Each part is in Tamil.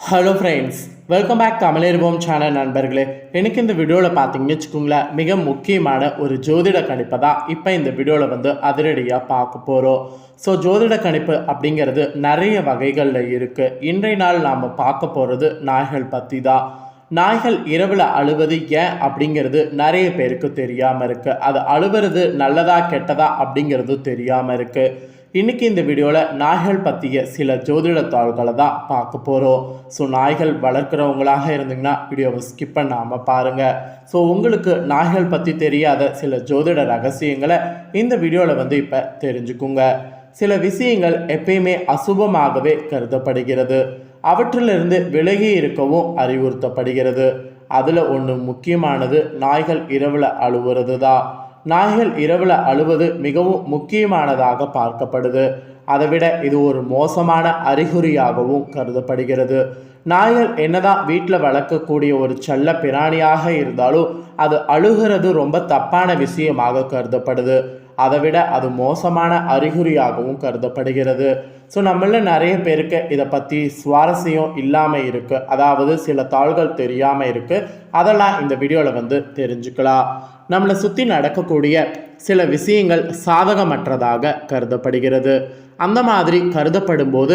Hello friends welcome back Tamizharvom channel நண்பர்களே. எனக்கு இந்த வீடியோவில் பார்த்தீங்கன்னு வச்சுக்கோங்களேன் மிக முக்கியமான ஒரு ஜோதிட கணிப்பை தான் இப்போ இந்த வீடியோவில் வந்து அதிரடியாக பார்க்க போகிறோம் ஸோ ஜோதிட கணிப்பு அப்படிங்கிறது நிறைய வகைகளில் இருக்குது இன்றைய நாள் நாம் பார்க்க போகிறது நாய்கள் பற்றி தான். நாய்கள் இரவில் அழுவது ஏன் அப்படிங்கிறது நிறைய பேருக்கு தெரியாமல் இருக்குது அது அழுவுறது நல்லதா கெட்டதா அப்படிங்கிறது தெரியாமல் இருக்குது இன்னைக்கு இந்த வீடியோவில் நாய்கள் பற்றிய சில ஜோதிட தாள்களை தான் பார்க்க போகிறோம் ஸோ நாய்கள் வளர்க்குறவங்களாக இருந்தீங்கன்னா வீடியோவை ஸ்கிப் பண்ணாமல் பாருங்கள் ஸோ உங்களுக்கு நாய்கள் பற்றி தெரியாத சில ஜோதிட ரகசியங்களை இந்த வீடியோவில் வந்து இப்போ தெரிஞ்சுக்குங்க. சில விஷயங்கள் எப்பயுமே அசுபமாகவே கருதப்படுகிறது. அவற்றிலிருந்து விலகி இருக்கவும் அறிவுறுத்தப்படுகிறது. அதில் ஒன்று முக்கியமானது நாய்கள் இரவில் அழுவுறது தான் நாய்கள் இரவில் அழுவது மிகவும் முக்கியமானதாக பார்க்கப்படுது. அதைவிட இது ஒரு மோசமான அறிகுறியாகவும் கருதப்படுகிறது. நாய்கள் என்னதான் வீட்டில் வளர்க்கக்கூடிய ஒரு செல்ல பிராணியாக இருந்தாலும் அது அழுகிறது ரொம்ப தப்பான விஷயமாக கருதப்படுது. அதை விட அது மோசமான அறிகுறியாகவும் கருதப்படுகிறது. ஸோ நம்மள நிறைய பேருக்கு இதை பற்றி சுவாரஸ்யம் இல்லாமல் இருக்குது அதாவது சில தாள்கள் தெரியாமல் இருக்குது அதெல்லாம் இந்த வீடியோவில் வந்து தெரிஞ்சுக்கலாம். நம்மளை சுற்றி நடக்கக்கூடிய சில விஷயங்கள் சாதகமற்றதாக கருதப்படுகிறது. அந்த மாதிரி கருதப்படும் போது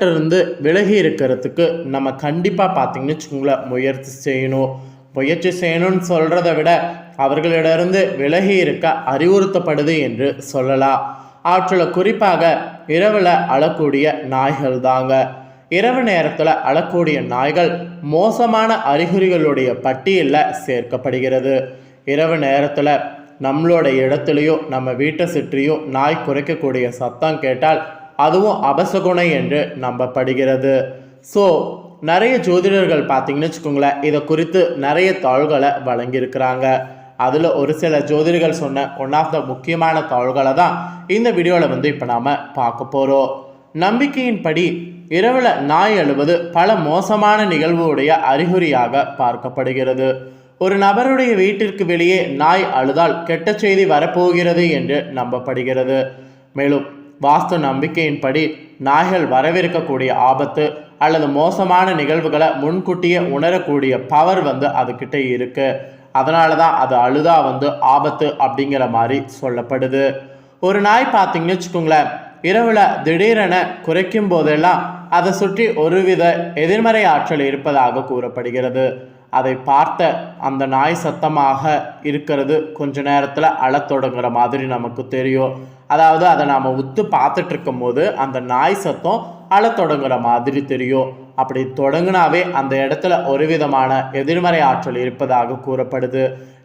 இருந்து விலகி இருக்கிறதுக்கு நம்ம கண்டிப்பாக பார்த்திங்கன்னு வச்சுக்கோங்களேன் முயற்சி செய்யணும். முயற்சி செய்யணும்னு சொல்கிறத விட அவர்களிடமிருந்து விலகி இருக்க அறிவுறுத்தப்படுது என்று சொல்லலாம். அவற்றில் குறிப்பாக இரவில் அழக்கூடிய நாய்கள் தாங்க. இரவு நேரத்தில் அழக்கூடிய நாய்கள் மோசமான அறிகுறிகளுடைய பட்டியலில் சேர்க்கப்படுகிறது. இரவு நேரத்தில் நம்மளோட இடத்துலையோ நம்ம வீட்டை சுற்றியோ நாய் குறைக்கக்கூடிய சத்தம் கேட்டால் அதுவும் அபசகுணை என்று நம்பப்படுகிறது. ஸோ நிறைய ஜோதிடர்கள் பார்த்தீங்கன்னு வச்சுக்கோங்களேன் இதை குறித்து நிறைய தாள்களை வழங்கியிருக்கிறாங்க. அதில் ஒரு சில ஜோதிடர்கள் சொன்ன ஒன் ஆஃப் த முக்கியமான தாள்களை தான் இந்த வீடியோவில் வந்து இப்போ நாம் பார்க்க போகிறோம் நம்பிக்கையின்படி இரவில் நாய் எழுவது பல மோசமான நிகழ்வுடைய அறிகுறியாக பார்க்கப்படுகிறது. ஒரு நபருடைய வீட்டிற்கு வெளியே நாய் அழுதால் கெட்ட செய்தி வரப்போகிறது என்று நம்பப்படுகிறது. மேலும் வாஸ்து நம்பிக்கையின்படி நாய்கள் வரவிருக்கக்கூடிய ஆபத்து அல்லது மோசமான நிகழ்வுகளை முன்கூட்டியே உணரக்கூடிய பவர் வந்து அதுக்கிட்ட இருக்கு. அதனால தான் அது அழுதா வந்து ஆபத்து அப்படிங்கிற மாதிரி சொல்லப்படுது. ஒரு நாய் பார்த்தீங்கன்னு வச்சுக்கோங்களேன் இரவில் திடீரென குறைக்கும் போதெல்லாம் அதை சுற்றி ஒருவித எதிர்மறை ஆற்றல் இருப்பதாக கூறப்படுகிறது. அதை பார்த்த அந்த நாய் சத்தமாக இருக்கிறது. கொஞ்ச நேரத்தில் அழத் தொடங்குற மாதிரி நமக்கு தெரியும். அதாவது அதை நாம் உத்து பார்த்துட்டு இருக்கும்போது அந்த நாய் சத்தம் அழத் தொடங்குற மாதிரி தெரியும். அப்படி தொடங்கினாவே அந்த இடத்துல ஒரு விதமான எதிர்மறை ஆற்றல் இருப்பதாக கூறப்படுது.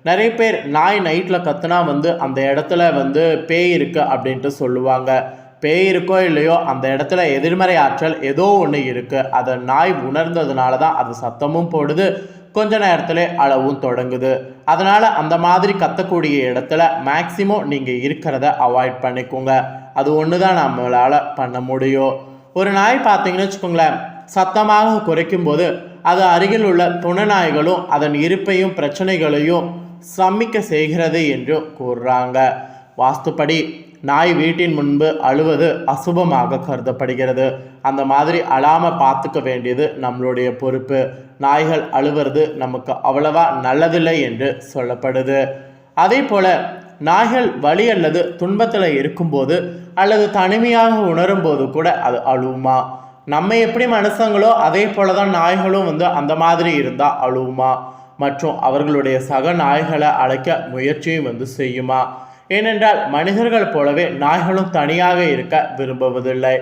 நிறைய பேர் நாய் நைட்டில் கத்துனா வந்து அந்த இடத்துல வந்து பேய் இருக்கு அப்படின்ட்டு சொல்லுவாங்க. பேய் இருக்கோ இல்லையோ அந்த இடத்துல எதிர்மறை ஆற்றல் ஏதோ ஒன்று இருக்குது அதை நாய் உணர்ந்ததுனால தான் அது சத்தமும் போடுது. கொஞ்ச நேரத்தில் அளவும் தொடங்குது. அதனால் அந்த மாதிரி கத்தக்கூடிய இடத்துல மேக்சிமம் நீங்கள் இருக்கிறத அவாய்ட் பண்ணிக்கோங்க. அது ஒன்று தான் நம்மளால் பண்ண முடியும். ஒரு நாய் பார்த்தீங்கன்னு வச்சுக்கோங்களேன் சத்தமாக குறைக்கும் போது அது அருகில் உள்ள துணை நாய்களும் அதன் இருப்பையும் பிரச்சனைகளையும் சம்மிக்க செய்கிறது என்று கூறுறாங்க. வாஸ்துப்படி நாய் வீட்டின் முன்பு அழுவது அசுபமாக கருதப்படுகிறது. அந்த மாதிரி அழாமல் பார்த்துக்க வேண்டியது நம்மளுடைய பொறுப்பு. நாய்கள் அழுவது நமக்கு அவ்வளவா நல்லதில்லை என்று சொல்லப்படுது. அதே போல நாய்கள் வலி அல்லது துன்பத்தில் இருக்கும்போது அல்லது தனிமையாக உணரும் போது கூட அது அழுவுமா? நம்ம எப்படி மனுஷங்களோ அதே போல தான் நாய்களும் வந்து அந்த மாதிரி இருந்தால் அழுவுமா? மற்றும் அவர்களுடைய சக நாய்களை அழைக்க முயற்சியும் வந்து செய்யுமா? ஏனென்றால் மனிதர்கள் போலவே நாய்களும் தனியாக இருக்க விரும்புவதில்லை.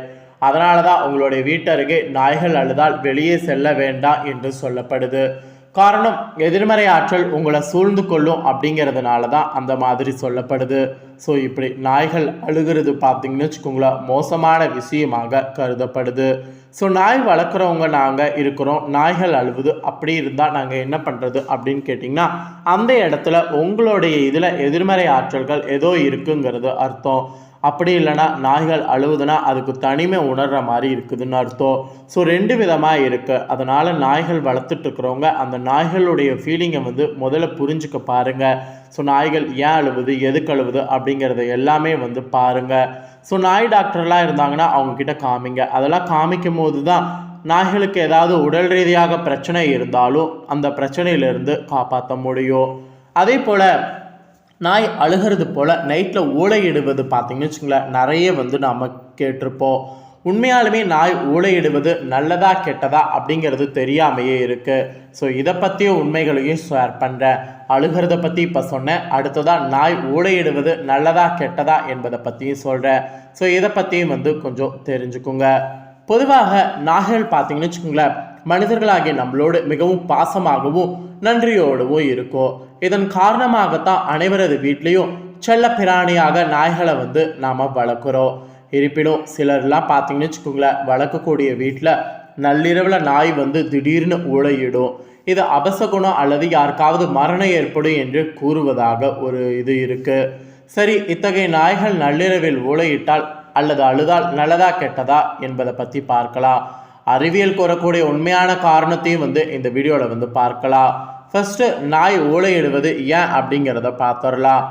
அதனால தான் உங்களுடைய வீட்டருகே நாய்கள் அழுதால் வெளியே செல்ல வேண்டாம் என்று சொல்லப்படுது. காரணம் எதிர்மறை ஆற்றல் உங்களை சூழ்ந்து கொள்ளும் அப்படிங்கிறதுனால தான் அந்த மாதிரி சொல்லப்படுது. ஸோ இப்படி நாய்கள் அழுகிறது பார்த்தீங்கன்னு வச்சுக்கோங்களேன் மோசமான விஷயமாக கருதப்படுது. ஸோ நாய் வளர்க்குறவங்க நாங்கள் இருக்கிறோம் நாய்கள் அழுவுது அப்படி இருந்தால் நாங்கள் என்ன பண்ணுறது அப்படின்னு கேட்டிங்கன்னா அந்த இடத்துல உங்களுடைய இதில் எதிர்மறை ஆற்றல்கள் ஏதோ இருக்குங்கிறது அர்த்தம். அப்படி இல்லைன்னா நாய்கள் அழுவுதுன்னா அதுக்கு தனிமை உணர்கிற மாதிரி இருக்குதுன்னு அர்த்தம். ஸோ ரெண்டு விதமாக இருக்குது அதனால் நாய்கள் வளர்த்துட்டு இருக்கிறவங்க அந்த நாய்களுடைய ஃபீலிங்கை வந்து முதல்ல புரிஞ்சுக்க பாருங்கள் ஸோ நாய்கள் ஏன் அழுவுது எதுக்கு அழுவுது அப்படிங்கிறத எல்லாமே வந்து பாருங்கள் ஸோ நாய் டாக்டர்லாம் இருந்தாங்கன்னா அவங்கக்கிட்ட காமிங்க. அதெல்லாம் காமிக்கும் போது தான் நாய்களுக்கு ஏதாவது உடல் ரீதியாக பிரச்சனை இருந்தாலும் அந்த பிரச்சனையிலிருந்து காப்பாற்ற முடியும். அதே போல் நாய் அழுகிறது போல் நைட்டில் ஊழையிடுவது பார்த்தீங்கன்னு வச்சுங்களேன் நிறைய வந்து நாம் கேட்டிருப்போம். உண்மையாலுமே நாய் ஊழையிடுவது நல்லதா கெட்டதா அப்படிங்கிறது தெரியாமையே இருக்குது ஸோ இதை பற்றிய உண்மைகளையும் ஷேர் பண்ணுறேன் அழுகிறத பற்றி இப்போ சொன்னேன். அடுத்ததாக நாய் ஊழையிடுவது நல்லதா கெட்டதா என்பதை பற்றியும் சொல்கிறேன் ஸோ இதை பற்றியும் வந்து கொஞ்சம் தெரிஞ்சுக்குங்க. பொதுவாக நாய்கள் பார்த்தீங்கன்னு வச்சுக்கோங்களேன் மனிதர்களாகிய நம்மளோடு மிகவும் பாசமாகவும் நன்றியோடவும் இருக்கும் இதன் காரணமாகத்தான் அனைவரது வீட்லேயும் செல்ல பிராணியாக நாய்களை வந்து நாம் வளர்க்குறோம். இருப்பினும் சிலர்லாம் பார்த்தீங்கன்னு வச்சுக்கோங்களேன் வளர்க்கக்கூடிய வீட்டில் நள்ளிரவில் நாய் வந்து திடீர்னு ஊழையிடும் இது அபசகுணம் அல்லது யாருக்காவது மரணம் ஏற்படும் என்று கூறுவதாக ஒரு இது இருக்குது சரி இத்தகைய நாய்கள் நள்ளிரவில் ஊழையிட்டால் அல்லது அழுதால் நல்லதா கெட்டதா என்பதை பற்றி பார்க்கலாம். அறிவியல் கூறக்கூடிய உண்மையான காரணத்தையும் வந்து இந்த வீடியோவில் வந்து பார்க்கலாம். ஃபர்ஸ்ட் நாய் ஊழையிடுவது ஏன் அப்படிங்கிறத பார்த்துடலாம்.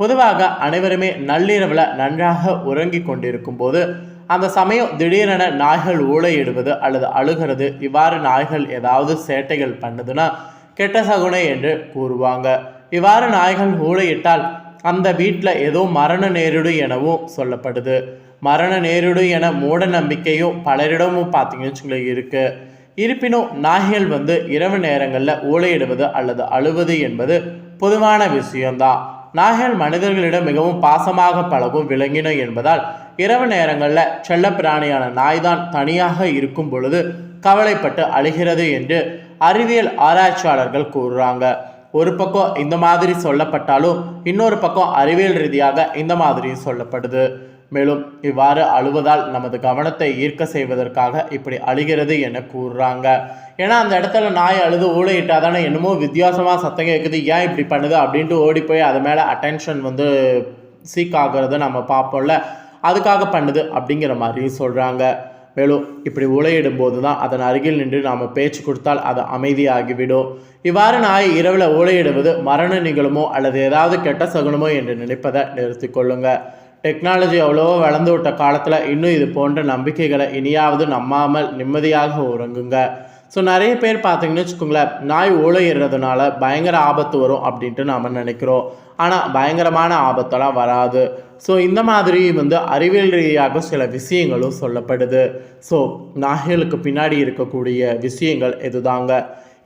பொதுவாக அனைவருமே நள்ளிரவில் நன்றாக உறங்கி கொண்டிருக்கும் போது அந்த சமயம் திடீரென நாய்கள் ஊழையிடுவது அல்லது அழுகிறது இவ்வாறு நாய்கள் ஏதாவது சேட்டைகள் பண்ணுதுன்னா கெட்ட சகுனை என்று கூறுவாங்க. இவ்வாறு நாய்கள் ஊழையிட்டால் அந்த வீட்டில் ஏதோ மரண நேரிடும் எனவும் சொல்லப்படுது. மரண நேரிடும் என மூட நம்பிக்கையும் பலரிடமும் பார்த்தீங்கன்னு வச்சுங்களேன் இருக்குது இருப்பினும் நாய்கள் வந்து இரவு நேரங்களில் ஊழையிடுவது அல்லது அழுவது என்பது பொதுவான விஷயம்தான். நாய்கள் மனிதர்களிடம் மிகவும் பாசமாக பழகும் விலங்கினம் என்பதால் இரவு நேரங்களில் செல்லப்பிராணியான நாய்தான் தனியாக இருக்கும் பொழுது கவலைப்பட்டு அழுகிறது என்று அறிவியல் ஆராய்ச்சியாளர்கள் கூறுறாங்க. ஒரு பக்கம் இந்த மாதிரி சொல்லப்பட்டாலும் இன்னொரு பக்கம் அறிவியல் ரீதியாக இந்த மாதிரி சொல்லப்படுது. மேலும் இவ்வாறு அழுவதால் நமது கவனத்தை ஈர்க்க செய்வதற்காக இப்படி அழுகிறது என கூறுறாங்க. ஏன்னா அந்த இடத்துல நாய் அழுது ஊழையிட்டா தானே என்னமோ வித்தியாசமாக சத்தம் கேட்குது ஏன் இப்படி பண்ணுது அப்படின்ட்டு ஓடி போய் அது மேலே அட்டென்ஷன் வந்து சீக் ஆகிறத நம்ம பார்ப்போம்ல. அதுக்காக பண்ணுது அப்படிங்கிற மாதிரி சொல்கிறாங்க மேலும் இப்படி உலையிடும் போது தான் அதன் அருகில் நின்று நாம் பேச்சு கொடுத்தால் அது அமைதியாகிவிடும். இவ்வாறு நாய் இரவில் ஊழையிடுவது மரண நிகழுமோ அல்லது ஏதாவது கெட்ட சகுனமோ என்று நினைப்பதை நிறுத்தி கொள்ளுங்கள் டெக்னாலஜி அவ்வளோ வளர்ந்து விட்ட காலத்தில் இன்னும் இது போன்ற நம்பிக்கைகளை இனியாவது நம்பாமல் நிம்மதியாக உறங்குங்க. ஸோ நிறைய பேர் பார்த்தீங்கன்னு வச்சுக்கோங்களேன் நாய் ஊழையிடுறதுனால பயங்கர ஆபத்து வரும் அப்படின்ட்டு நாம் நினைக்கிறோம். ஆனால் பயங்கரமான ஆபத்தெல்லாம் வராது. ஸோ இந்த மாதிரி வந்து அறிவியல் ரீதியாக சில விஷயங்களும் சொல்லப்படுது. ஸோ நாய்களுக்கு பின்னாடி இருக்கக்கூடிய விஷயங்கள் இதுதாங்க.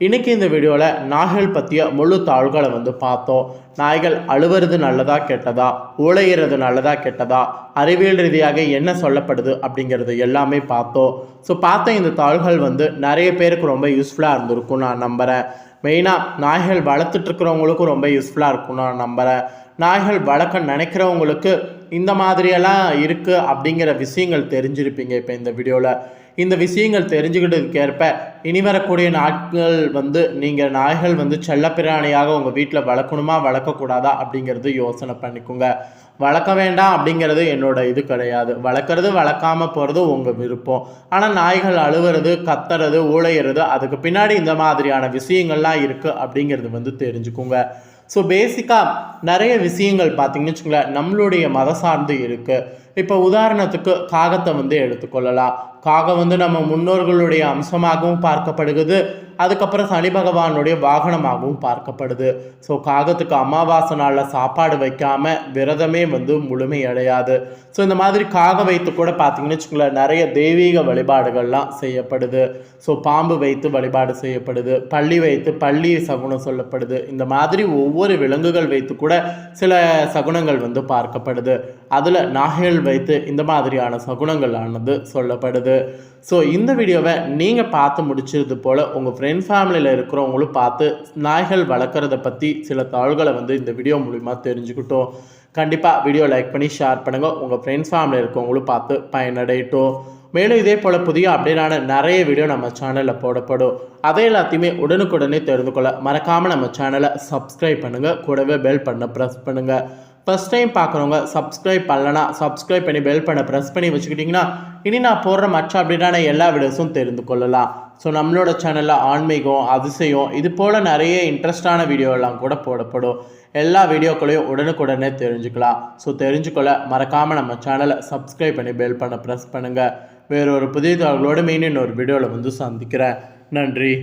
இன்றைக்கி இந்த வீடியோவில் நாய்கள் பற்றிய முழு தாள்களை வந்து பார்த்தோம். நாய்கள் அழுவுறது நல்லதா கெட்டதா? ஊழையிறது நல்லதா கெட்டதா? அறிவியல் ரீதியாக என்ன சொல்லப்படுது அப்படிங்கிறது எல்லாமே பார்த்தோம். ஸோ பார்த்த இந்த தாள்கள் வந்து நிறைய பேருக்கு ரொம்ப யூஸ்ஃபுல்லாக இருந்திருக்கும் நான் நம்புகிறேன் மெயினாக நாய்கள் வளர்த்துட்ருக்கிறவங்களுக்கும் ரொம்ப யூஸ்ஃபுல்லாக இருக்கும் நான் நம்புகிறேன் நாய்கள் வளர்க்க நினைக்கிறவங்களுக்கு இந்த மாதிரியெல்லாம் இருக்குது அப்படிங்கிற விஷயங்கள் தெரிஞ்சிருப்பீங்க இப்போ இந்த வீடியோவில் இந்த விஷயங்கள் தெரிஞ்சுக்கிட்டதுக்கேற்ப இனி வரக்கூடிய நாட்கள் வந்து நீங்கள் நாய்கள் வந்து செல்லப்பிராணியாக உங்கள் வீட்டில் வளர்க்கணுமா வளர்க்கக்கூடாதா அப்படிங்கிறது யோசனை பண்ணிக்கோங்க. வளர்க்க வேண்டாம் அப்படிங்கிறது என்னோட இது கிடையாது. வளர்க்குறது வளர்க்காமல் போகிறது உங்கள் விருப்பம். ஆனால் நாய்கள் அழுவுறது கத்துறது ஊழையிறது அதுக்கு பின்னாடி இந்த மாதிரியான விஷயங்கள்லாம் இருக்குது அப்படிங்கிறது வந்து தெரிஞ்சுக்கோங்க. ஸோ பேசிக்காக நிறைய விஷயங்கள் பார்த்தீங்கன்னு வச்சுக்கோங்களேன் நம்மளுடைய மத சார்ந்து இருக்குது இப்போ உதாரணத்துக்கு காகத்தை வந்து எடுத்துக்கொள்ளலாம். காகம் வந்து நம்ம முன்னோர்களுடைய அம்சமாகவும் பார்க்கப்படுகிறது. அதுக்கப்புறம் சனி பகவானுடைய வாகனமாகவும் பார்க்கப்படுது. ஸோ காகத்துக்கு அமாவாசை நாளில் சாப்பாடு வைக்காமல் விரதமே வந்து முழுமையடையாது ஸோ இந்த மாதிரி காக வைத்து கூட பார்த்தீங்கன்னு வச்சுக்கோங்களேன் நிறைய தெய்வீக வழிபாடுகள்லாம் செய்யப்படுது. ஸோ பாம்பு வைத்து வழிபாடு செய்யப்படுது. பள்ளி வைத்து பள்ளி சகுனம் சொல்லப்படுது. இந்த மாதிரி ஒவ்வொரு விலங்குகள் வைத்து கூட சில சகுனங்கள் வந்து பார்க்கப்படுது. அதில் நாகைகள் வைத்து இந்த மாதிரியான சகுனங்கள் ஆனது சொல்லப்படுது. ஸோ இந்த வீடியோவை நீங்கள் பார்த்து முடிச்சது போல் உங்கள் ஃப்ரெண்ட் ஃபேமிலியில் இருக்கிறவங்களும் பார்த்து நாய்கள் வளர்க்குறத பற்றி சில தாள்களை வந்து இந்த வீடியோ மூலிமா தெரிஞ்சுக்கிட்டோம். கண்டிப்பாக வீடியோ லைக் பண்ணி ஷேர் பண்ணுங்கள் உங்கள் ஃப்ரெண்ட்ஸ் ஃபேமிலியில் இருக்கவங்களும் பார்த்து பயனடையட்டும். மேலும் இதே போல் புதிய அப்டேட்டான நிறைய வீடியோ நம்ம சேனலில் போடப்படும். அதை எல்லாத்தையுமே உடனுக்குடனே தெரிந்து கொள்ள மறக்காமல் நம்ம சேனலை சப்ஸ்கிரைப் பண்ணுங்கள் கூடவே பெல் பண்ண ப்ரெஸ் பண்ணுங்கள் ஃபஸ்ட் டைம் பார்க்குறவங்க சப்ஸ்கிரைப் பண்ணலனா சப்ஸ்கிரைப் பண்ணி பெல் பண்ண ப்ரெஸ் பண்ணி வச்சுக்கிட்டிங்கன்னா இனி நான் போடுற மற்ற அப்டேட்டான எல்லா வீடியோஸும் தெரிந்து கொள்ளலாம். ஸோ நம்மளோட சேனலில் ஆன்மீகம் அதிசயம் இது போல் நிறைய இன்ட்ரெஸ்டான வீடியோலாம் கூட போடப்படும். எல்லா வீடியோக்களையும் உடனுக்குடனே தெரிஞ்சுக்கலாம். ஸோ தெரிஞ்சுக்கொள்ள மறக்காமல் நம்ம சேனலை சப்ஸ்கிரைப் பண்ணி பெல் பண்ண ப்ரெஸ் பண்ணுங்கள் வேறொரு புதிய தகவலோடு மீன் இன்னொரு வீடியோவில் வந்து சந்திக்கிறேன். நன்றி.